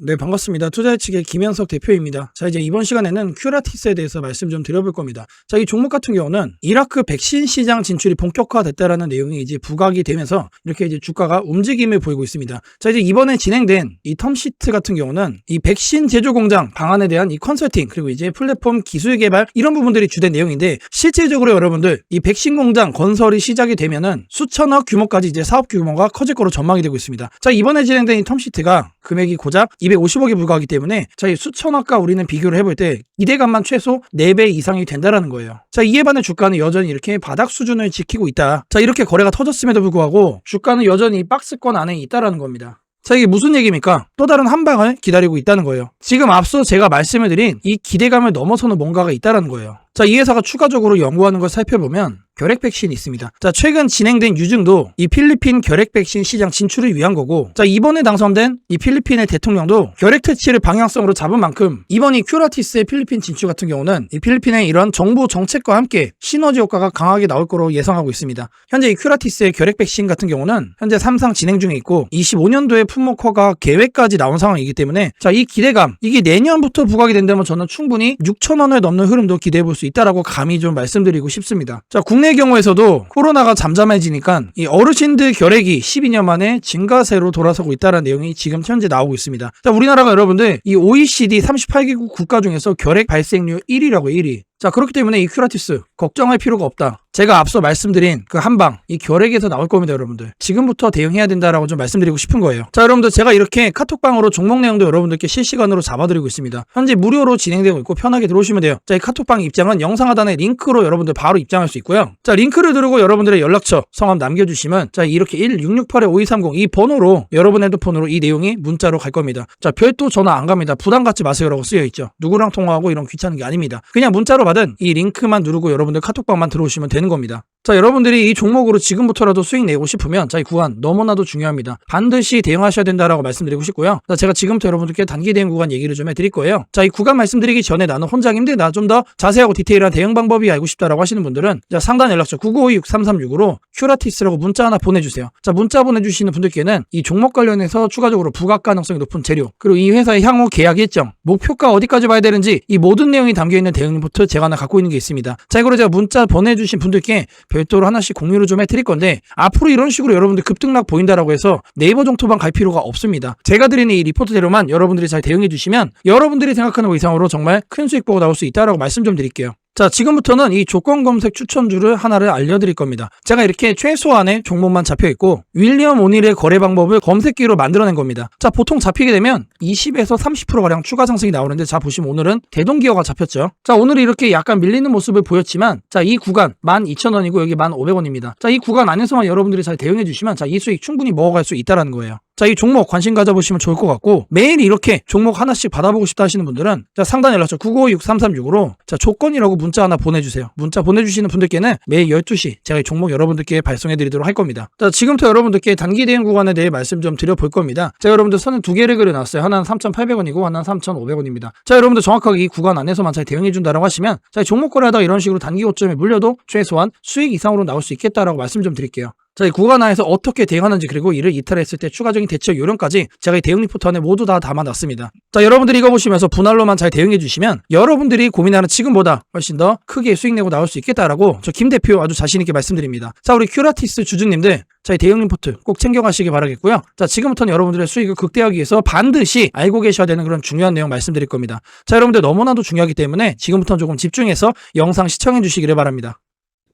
네, 반갑습니다. 투자 예측의 김현석 대표입니다. 자, 이제 이번 시간에는 큐라티스에 대해서 말씀 좀 드려볼 겁니다. 자, 이 종목 같은 경우는 이라크 백신 시장 진출이 본격화됐다라는 내용이 이제 부각이 되면서 이렇게 이제 주가가 움직임을 보이고 있습니다. 자, 이제 이번에 진행된 이 텀시트 같은 경우는 이 백신 제조 공장 방안에 대한 이 컨설팅 그리고 이제 플랫폼 기술 개발 이런 부분들이 주된 내용인데 실질적으로 여러분들 이 백신 공장 건설이 시작이 되면은 수천억 규모까지 이제 사업 규모가 커질 거로 전망이 되고 있습니다. 자, 이번에 진행된 이 텀시트가 금액이 고작 250억에 불과하기 때문에 자, 이 수천억과 우리는 비교를 해볼 때 기대감만 최소 4배 이상이 된다라는 거예요. 자, 이에 반해 주가는 여전히 이렇게 바닥 수준을 지키고 있다. 자, 이렇게 거래가 터졌음에도 불구하고 주가는 여전히 박스권 안에 있다라는 겁니다. 자, 이게 무슨 얘기입니까? 또 다른 한 방을 기다리고 있다는 거예요. 지금 앞서 제가 말씀을 드린 이 기대감을 넘어서는 뭔가가 있다라는 거예요. 자, 이 회사가 추가적으로 연구하는 걸 살펴보면 결핵 백신이 있습니다. 자, 최근 진행된 유증도 이 필리핀 결핵 백신 시장 진출을 위한 거고, 자, 이번에 당선된 이 필리핀의 대통령도 결핵 퇴치를 방향성으로 잡은 만큼, 이번 이 큐라티스의 필리핀 진출 같은 경우는 이 필리핀의 이런 정부 정책과 함께 시너지 효과가 강하게 나올 거로 예상하고 있습니다. 현재 이 큐라티스의 결핵 백신 같은 경우는 현재 3상 진행 중에 있고, 25년도에 품목 허가 계획까지 나온 상황이기 때문에, 자, 이 기대감, 이게 내년부터 부각이 된다면 저는 충분히 6천 원을 넘는 흐름도 기대해 볼 수 있다라고 감히 좀 말씀드리고 싶습니다. 자, 국내 경우에서도 코로나가 잠잠해지니까 이 어르신들 결핵이 12년 만에 증가세로 돌아서고 있다는 내용이 지금 현재 나오고 있습니다. 자, 우리나라가 여러분들 이 OECD 38개국 국가 중에서 결핵 발생률 1위라고 1위. 자, 그렇기 때문에 이 큐라티스 걱정할 필요가 없다. 제가 앞서 말씀드린 그 한방, 이 결핵에서 나올 겁니다, 여러분들. 지금부터 대응해야 된다라고 좀 말씀드리고 싶은 거예요. 자, 여러분들 제가 이렇게 카톡방으로 종목 내용도 여러분들께 실시간으로 잡아드리고 있습니다. 현재 무료로 진행되고 있고 편하게 들어오시면 돼요. 자, 이 카톡방 입장은 영상 하단에 링크로 여러분들 바로 입장할 수 있고요. 자, 링크를 누르고 여러분들의 연락처, 성함 남겨주시면 자, 이렇게 1668-5230 이 번호로 여러분 핸드폰으로 이 내용이 문자로 갈 겁니다. 자, 별도 전화 안 갑니다. 부담 갖지 마세요라고 쓰여 있죠. 누구랑 통화하고 이런 귀찮은 게 아닙니다. 그냥 문자로 받은 이 링크만 누르고 여러분들 카톡방만 들어오시면 되는 겁니다. 자, 여러분들이 이 종목으로 지금부터라도 수익 내고 싶으면 자, 이 구간 너무나도 중요합니다. 반드시 대응하셔야 된다라고 말씀드리고 싶고요. 자, 제가 지금부터 여러분들께 단기 대응 구간 얘기를 좀 해드릴 거예요. 자, 이 구간 말씀드리기 전에 나는 혼자 힘들다. 좀 더 자세하고 디테일한 대응 방법이 알고 싶다라고 하시는 분들은 자, 상단 연락처 99526336으로 큐라티스라고 문자 하나 보내주세요. 자, 문자 보내주시는 분들께는 이 종목 관련해서 추가적으로 부각 가능성이 높은 재료 그리고 이 회사의 향후 계약 일정 목표가 어디까지 봐야 되는지 이 모든 내용이 담겨있는 대응부터 제가 하나 갖고 있는 게 있습니다. 자, 이거를 제가 문자 보내주신 분들께 별도로 하나씩 공유를 좀 해드릴 건데 앞으로 이런 식으로 여러분들 급등락 보인다라고 해서 네이버 정토방 갈 필요가 없습니다. 제가 드리는 이 리포트 대로만 여러분들이 잘 대응해 주시면 여러분들이 생각하는 것 이상으로 정말 큰 수익 보고 나올 수 있다라고 말씀 좀 드릴게요. 자, 지금부터는 이 조건 검색 추천주를 하나를 알려드릴 겁니다. 제가 이렇게 최소한의 종목만 잡혀 있고 윌리엄 오닐의 거래 방법을 검색기로 만들어낸 겁니다. 자, 보통 잡히게 되면 20에서 30%가량 추가 상승이 나오는데 자, 보시면 오늘은 대동기어가 잡혔죠. 자, 오늘 이렇게 약간 밀리는 모습을 보였지만 자, 이 구간 12,000원이고 여기 1,500원입니다. 자, 이 구간 안에서만 여러분들이 잘 대응해 주시면 자, 이 수익 충분히 먹어갈 수 있다라는 거예요. 자, 이 종목 관심 가져보시면 좋을 것 같고, 매일 이렇게 종목 하나씩 받아보고 싶다 하시는 분들은, 자, 상단 연락처 9526336으로, 자, 조건이라고 문자 하나 보내주세요. 문자 보내주시는 분들께는 매일 12시 제가 이 종목 여러분들께 발송해드리도록 할 겁니다. 자, 지금부터 여러분들께 단기 대응 구간에 대해 말씀 좀 드려볼 겁니다. 자, 여러분들 선은 두 개를 그려놨어요. 하나는 3,800원이고, 하나는 3,500원입니다. 자, 여러분들 정확하게 이 구간 안에서만 잘 대응해준다라고 하시면, 자, 이 종목 거래하다 이런 식으로 단기 고점에 물려도 최소한 수익 이상으로 나올 수 있겠다라고 말씀 좀 드릴게요. 자, 이 구간 안에서 어떻게 대응하는지 그리고 이를 이탈했을 때 추가적인 대처 요령까지 제가 이 대응 리포트 안에 모두 다 담아놨습니다. 자, 여러분들이 이거 보시면서 분할로만 잘 대응해 주시면 여러분들이 고민하는 지금보다 훨씬 더 크게 수익 내고 나올 수 있겠다라고 저 김 대표 아주 자신 있게 말씀드립니다. 자, 우리 큐라티스 주주님들 자, 이 대응 리포트 꼭 챙겨가시기 바라겠고요. 자, 지금부터는 여러분들의 수익을 극대화하기 위해서 반드시 알고 계셔야 되는 그런 중요한 내용 말씀드릴 겁니다. 자, 여러분들 너무나도 중요하기 때문에 지금부터는 조금 집중해서 영상 시청해 주시기를 바랍니다.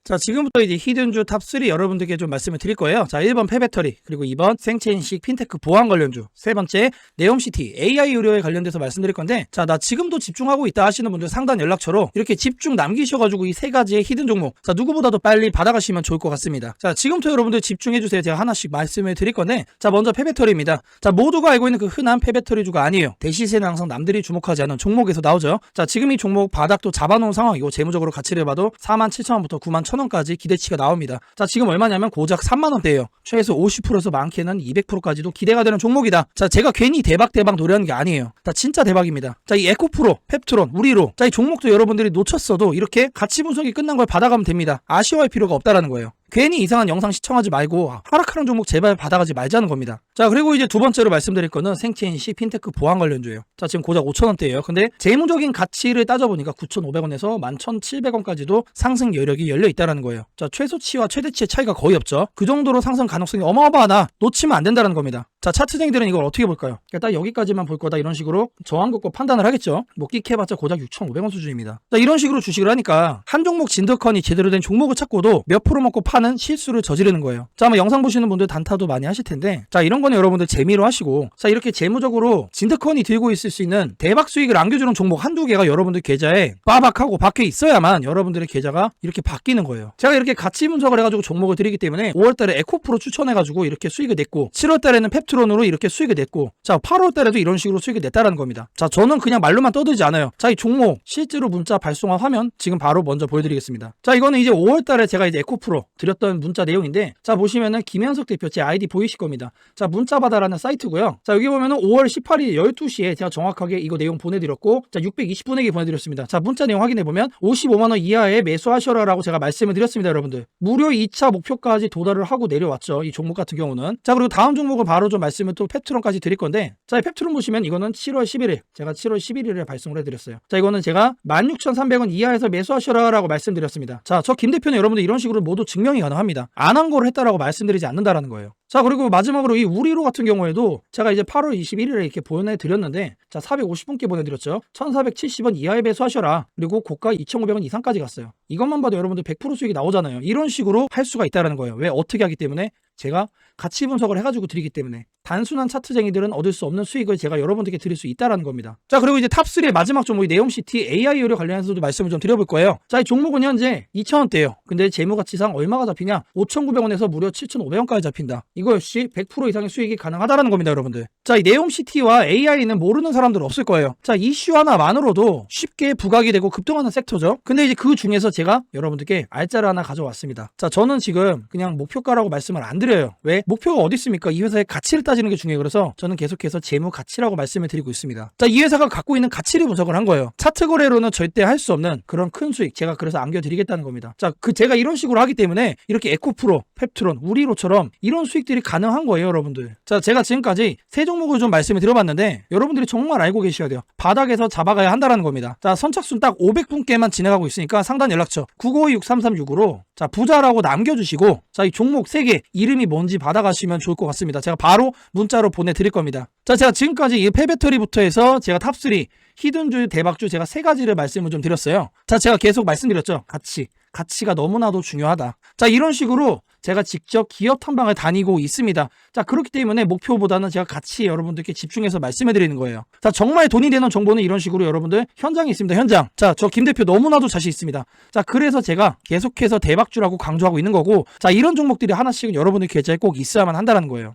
자, 지금부터 이제 히든주 탑3 여러분들께 좀 말씀을 드릴 거예요. 자, 1번 폐배터리, 그리고 2번 생체인식 핀테크 보안 관련주, 세 번째 네옴시티 AI 의료에 관련돼서 말씀드릴 건데, 자, 나 지금도 집중하고 있다 하시는 분들 상단 연락처로 이렇게 집중 남기셔가지고 이 세 가지의 히든 종목, 자, 누구보다도 빨리 받아가시면 좋을 것 같습니다. 자, 지금부터 여러분들 집중해주세요. 제가 하나씩 말씀을 드릴 건데, 자, 먼저 폐배터리입니다. 자, 모두가 알고 있는 그 흔한 폐배터리주가 아니에요. 대시세는 항상 남들이 주목하지 않은 종목에서 나오죠. 자, 지금 이 종목 바닥도 잡아놓은 상황이고, 재무적으로 가치를 봐도 47,000원부터 91,000원 천원까지 기대치가 나옵니다. 자, 지금 얼마냐면 고작 3만원대예요. 최소 50%에서 많게는 200%까지도 기대가 되는 종목이다. 자, 제가 괜히 대박 대박 노래하는 게 아니에요. 자, 진짜 대박입니다. 자, 이 에코프로, 펩트론, 우리로. 자, 이 종목도 여러분들이 놓쳤어도 이렇게 가치 분석이 끝난 걸 받아가면 됩니다. 아쉬워할 필요가 없다라는 거예요. 괜히 이상한 영상 시청하지 말고 하락하는 종목 제발 받아가지 말자는 겁니다. 자 그리고 이제 두 번째로 말씀드릴 거는 생체인시 핀테크 보안 관련주예요. 자 지금 고작 5천원대예요. 근데 재무적인 가치를 따져보니까 9,500원에서 11,700원까지도 상승 여력이 열려 있다는 거예요. 자 최소치와 최대치의 차이가 거의 없죠. 그 정도로 상승 가능성이 어마어마하다. 놓치면 안 된다는 겁니다. 자 차트쟁이들은 이걸 어떻게 볼까요? 그러니까 딱 여기까지만 볼 거다 이런 식으로 저항 긋고 판단을 하겠죠. 뭐 끽해봤자 고작 6,500원 수준입니다. 자 이런 식으로 주식을 하니까 한 종목 진더컨이 제대로 된 종목을 찾고도 몇 프로 먹고 파는 실수를 저지르는 거예요. 자 아마 영상 보시는 분들 단타도 많이 하실 텐데 자 이런 거는 여러분들 재미로 하시고 자 이렇게 재무적으로 진더컨이 들고 있을 수 있는 대박 수익을 안겨주는 종목 한두 개가 여러분들 계좌에 빠박하고 박혀 있어야만 여러분들의 계좌가 이렇게 바뀌는 거예요. 제가 이렇게 가치 분석을 해가지고 종목을 드리기 때문에 5월달에 에코프로 추천해가지고 이렇게 수익을 냈고 7월달에는 펩 트론으로 이렇게 수익을 냈고 자 8월 달에도 이런 식으로 수익을 냈다라는 겁니다. 자 저는 그냥 말로만 떠들지 않아요. 자 이 종목 실제로 문자 발송한 화면 지금 바로 먼저 보여드리겠습니다. 자 이거는 이제 5월 달에 제가 이제 에코프로 드렸던 문자 내용인데 자 보시면은 김현석 대표 제 아이디 보이실 겁니다. 자 문자바다라는 사이트고요. 자 여기 보면은 5월 18일 12시에 제가 정확하게 이거 내용 보내드렸고 자 620분에게 보내드렸습니다. 자 문자 내용 확인해 보면 55만 원 이하에 매수하셔라라고 제가 말씀을 드렸습니다, 여러분들. 무료 2차 목표까지 도달을 하고 내려왔죠. 이 종목 같은 경우는. 자 그리고 다음 종목을 바로 좀 말씀을 또 펩트론까지 드릴 건데 자 이 펩트론 보시면 이거는 7월 11일 제가 7월 11일에 발송을 해드렸어요. 자 이거는 제가 16,300원 이하에서 매수하셔라라고 말씀드렸습니다. 자 저 김 대표는 여러분들 이런 식으로 모두 증명이 가능합니다. 안 한 거를 했다라고 말씀드리지 않는다라는 거예요. 자 그리고 마지막으로 이 우리로 같은 경우에도 제가 이제 8월 21일에 이렇게 보내드렸는데 자 450분께 보내드렸죠 1470원 이하에 배수하셔라 그리고 고가 2500원 이상까지 갔어요 이것만 봐도 여러분들 100% 수익이 나오잖아요 이런 식으로 할 수가 있다는 거예요 왜 어떻게 하기 때문에 제가 가치 분석을 해가지고 드리기 때문에 단순한 차트쟁이들은 얻을 수 없는 수익을 제가 여러분들께 드릴 수 있다는 겁니다. 자 그리고 이제 탑3의 마지막 종목이 네옴시티 AI 의료 관련해서도 말씀을 좀 드려볼 거예요. 자 이 종목은 현재 2,000원대예요. 근데 재무가치상 얼마가 잡히냐? 5,900원에서 무려 7,500원까지 잡힌다. 이거 역시 100% 이상의 수익이 가능하다는 겁니다, 여러분들. 자 이 네옴시티와 AI는 모르는 사람들 없을 거예요. 자 이슈 하나만으로도 쉽게 부각이 되고 급등하는 섹터죠. 근데 이제 그 중에서 제가 여러분들께 알짜를 하나 가져왔습니다. 자 저는 지금 그냥 목표가라고 말씀을 안 드려요. 왜? 목표가 어디 있습니까? 이 회사의 가치를 따지는 게 중요해요. 그래서 저는 계속해서 재무 가치라고 말씀을 드리고 있습니다. 자, 이 회사가 갖고 있는 가치를 분석을 한 거예요. 차트 거래로는 절대 할 수 없는 그런 큰 수익 제가 그래서 안겨드리겠다는 겁니다. 자, 그 제가 이런 식으로 하기 때문에 이렇게 에코프로, 펩트론, 우리로처럼 이런 수익 들이 가능한 거예요, 여러분들. 자, 제가 지금까지 세 종목을 좀 말씀을 드려봤는데 여러분들이 정말 알고 계셔야 돼요. 바닥에서 잡아가야 한다는 겁니다. 자, 선착순 딱 500분께만 진행하고 있으니까 상단 연락처 952-6336으로 자, 부자라고 남겨주시고 자, 이 종목 3개 이름이 뭔지 받아가시면 좋을 것 같습니다. 제가 바로 문자로 보내드릴 겁니다. 자, 제가 지금까지 이 폐배터리부터 해서 제가 탑3 히든주, 대박주 제가 세 가지를 말씀을 좀 드렸어요. 자, 제가 계속 말씀드렸죠. 가치. 가치가 너무나도 중요하다. 자, 이런 식으로 제가 직접 기업 탐방을 다니고 있습니다. 자, 그렇기 때문에 목표보다는 제가 같이 여러분들께 집중해서 말씀해 드리는 거예요. 자, 정말 돈이 되는 정보는 이런 식으로 여러분들 현장에 있습니다. 현장. 자, 저 김 대표 너무나도 자신 있습니다. 자, 그래서 제가 계속해서 대박주라고 강조하고 있는 거고, 자, 이런 종목들이 하나씩은 여러분들 계좌에 꼭 있어야만 한다는 거예요.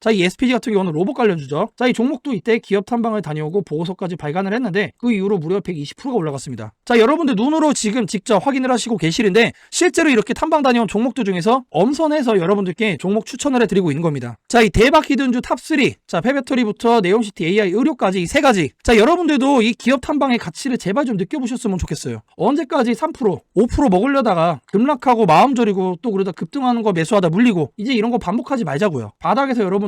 자, 이 SPG 같은 경우는 로봇 관련 주죠. 자, 이 종목도 이때 기업 탐방을 다녀오고 보고서까지 발간을 했는데 그 이후로 무려 120%가 올라갔습니다. 자, 여러분들 눈으로 지금 직접 확인을 하시고 계시는데 실제로 이렇게 탐방 다녀온 종목들 중에서 엄선해서 여러분들께 종목 추천을 해드리고 있는 겁니다. 자, 이 대박 히든주 탑3. 자, 페베터리부터 네옴시티 AI 의료까지 이 세 가지. 자, 여러분들도 이 기업 탐방의 가치를 제발 좀 느껴보셨으면 좋겠어요. 언제까지 3%, 5% 먹으려다가 급락하고 마음 졸이고 또 그러다 급등하는 거 매수하다 물리고 이제 이런 거 반복하지 말자고요. 바닥에서 여러분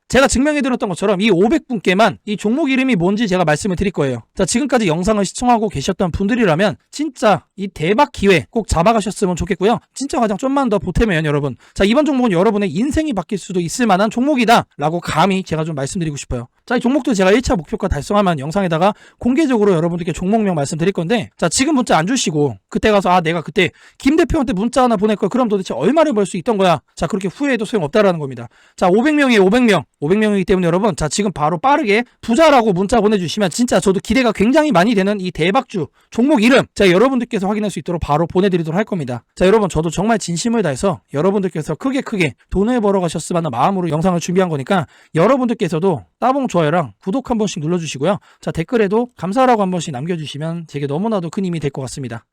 제가 증명해드렸던 것처럼 이 500분께만 이 종목 이름이 뭔지 제가 말씀을 드릴 거예요. 자, 지금까지 영상을 시청하고 계셨던 분들이라면 진짜 이 대박 기회 꼭 잡아가셨으면 좋겠고요. 진짜 가장 좀만 더 보태면 여러분. 자, 이번 종목은 여러분의 인생이 바뀔 수도 있을 만한 종목이다. 라고 감히 제가 좀 말씀드리고 싶어요. 자, 이 종목도 제가 1차 목표가 달성하면 영상에다가 공개적으로 여러분들께 종목명 말씀드릴 건데, 자, 지금 문자 안 주시고, 그때 가서, 아, 내가 그때 김 대표한테 문자 하나 보낼 걸, 그럼 도대체 얼마를 벌 수 있던 거야? 자, 그렇게 후회해도 소용없다라는 겁니다. 자, 500명이에요, 500명. 500명이기 때문에 여러분, 자, 지금 바로 빠르게 부자라고 문자 보내주시면 진짜 저도 기대가 굉장히 많이 되는 이 대박주 종목 이름, 자, 여러분들께서 확인할 수 있도록 바로 보내드리도록 할 겁니다. 자, 여러분, 저도 정말 진심을 다해서 여러분들께서 크게 크게 돈을 벌어 가셨으면 하는 마음으로 영상을 준비한 거니까 여러분들께서도 따봉 좋아요랑 구독 한 번씩 눌러주시고요. 자, 댓글에도 감사하라고 한 번씩 남겨주시면 제게 너무나도 큰 힘이 될 것 같습니다.